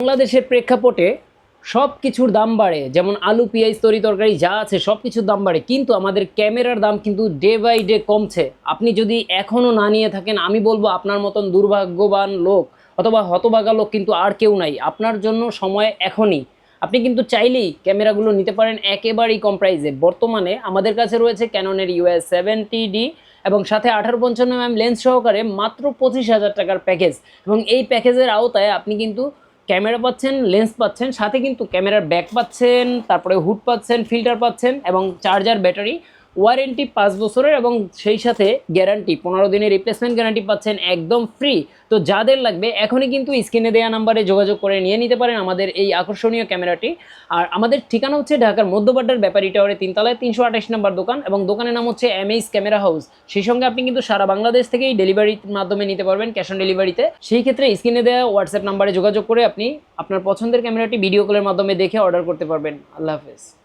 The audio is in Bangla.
বাংলাদেশের প্রেক্ষাপটে সব কিছুর দাম বাড়ে। যেমন আলু, পেঁয়াজ, তরি তরকারি যা আছে সব কিছুর দাম বাড়ে। কিন্তু আমাদের ক্যামেরার দাম কিন্তু ডে বাই ডে কমছে। আপনি যদি এখনও না নিয়ে থাকেন, আমি বলব আপনার মতন দুর্ভাগ্যবান লোক অথবা হতভাগা লোক কিন্তু আর কেউ নাই। আপনার জন্য সময় এখনই। আপনি কিন্তু চাইলেই ক্যামেরাগুলো নিতে পারেন একেবারেই কম প্রাইসে বর্তমানে আমাদের কাছে রয়েছে ক্যাননের ইউএস সেভেন্টি ডি এবং সাথে আঠারো পঞ্চান্ন এম লেন্স সহকারে মাত্র পঁচিশ হাজার টাকার প্যাকেজ এবং এই প্যাকেজের আওতায় আপনি কিন্তু ক্যামেরা পাচ্ছেন, লেন্স পাচ্ছেন, সাথে কিন্তু ক্যামেরার ব্যাক পাচ্ছেন, তারপরে হুড পাচ্ছেন, ফিল্টার পাচ্ছেন এবং চার্জার ব্যাটারি। ওয়ারেন্টি পাঁচ বছরের এবং সেই সাথে গ্যারান্টি, পনেরো দিনের রিপ্লেসমেন্ট গ্যারান্টি পাচ্ছেন একদম ফ্রি তো যাদের লাগবে, এখনই কিন্তু স্ক্রিনে দেওয়া নাম্বারে যোগাযোগ করে নিয়ে নিতে পারেন আমাদের এই আকর্ষণীয় ক্যামেরাটি। আর আমাদের ঠিকানা হচ্ছে ঢাকার মধ্যবাড্ডার ব্যাপারী টাওয়ারে তিনতলায় তিনশো আঠাশ নাম্বার দোকান এবং দোকানের নাম হচ্ছে এমএইস ক্যামেরা হাউস সেই সঙ্গে আপনি কিন্তু সারা বাংলাদেশ থেকেই ডেলিভারির মাধ্যমে নিতে পারবেন ক্যাশ অন ডেলিভারিতে সেই ক্ষেত্রে স্ক্রিনে দেওয়া হোয়াটসঅ্যাপ নাম্বারে যোগাযোগ করে আপনি আপনার পছন্দের ক্যামেরাটি ভিডিও কলের মাধ্যমে দেখে অর্ডার করতে পারবেন। আল্লাহ হাফেজ।